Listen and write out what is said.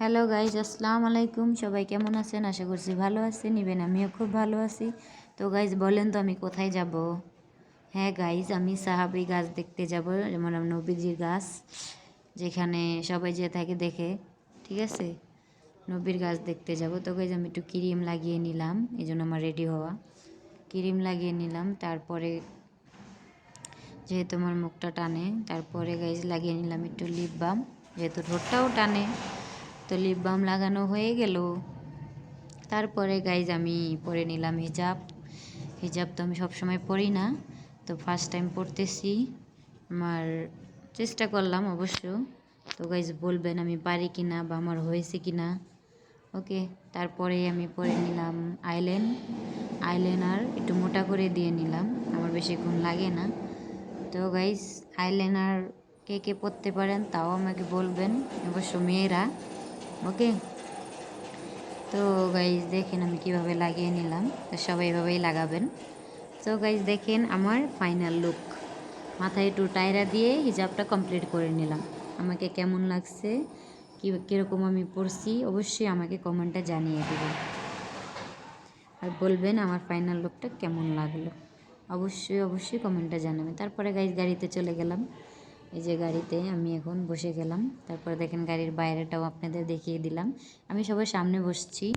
Hello guys আসসালামু আলাইকুম। সবাই কেমন আছেন? আশা করছি ভালো আছেন। ইভেন আমিও খুব ভালো আছি। তো গাইজ বলেন তো আমি কোথায় যাব? হ্যাঁ গাইজ আমি সাহাবি গাছ দেখতে যাব, যেমন নবীজির গাছ, যেখানে সবাই যে থাকে দেখে, ঠিক আছে? নবীর গাছ দেখতে যাব। তো গাইজ আমি একটু ক্রিম লাগিয়ে নিলাম, এই জন্য আমার রেডি হওয়া। ক্রিম লাগিয়ে নিলাম, তারপরে যেহেতু আমার মুখটা টানে, তারপরে গাইজ লাগিয়ে নিলাম একটু লিপ বাম যেহেতু ঠোঁটটাও টানে। তো লিপ বাম লাগানো হয়ে গেল। তারপরে গাইজ আমি পরে নিলাম হিজাব হিজাব তো আমি সবসময় পরি না, তো ফার্স্ট টাইম পড়তেছি আমার চেষ্টা করলাম অবশ্য। তো গাইজ বলবেন আমি পারি কি না বা আমার হয়েছে কি না ওকে, তারপরে আমি পরে নিলাম আইলেন আইলেনার একটু মোটা করে দিয়ে নিলাম, আমার বেশিক্ষণ লাগে না। তো গাইজ আইলাইনার কে কে পরতে পারেন তাও আমাকে বলবেন, অবশ্য মেয়েরা। ওকে? তো গাইজ দেখেন আমি কীভাবে লাগিয়ে নিলাম। তো সবাই এভাবেই লাগাবেন। তো গাইজ দেখেন আমার ফাইনাল লুক মাথায় একটু টায়রা দিয়ে হিজাবটা কমপ্লিট করে নিলাম। আমাকে কেমন লাগছে? কী, কীরকম আমি পড়ছি অবশ্যই আমাকে কমেন্টে জানিয়ে দেবেন। আর বলবেন আমার ফাইনাল লুকটা কেমন লাগল? অবশ্যই অবশ্যই কমেন্টে জানাবেন। তারপরে গাইজ গাড়িতে চলে গেলাম। এই যে গাড়িতে আমি এখন বসে গেলাম। তারপর দেখেন গাড়ির বাইরেটাও আপনাদের দেখিয়ে দিলাম। আমি সবার সামনে বসছি।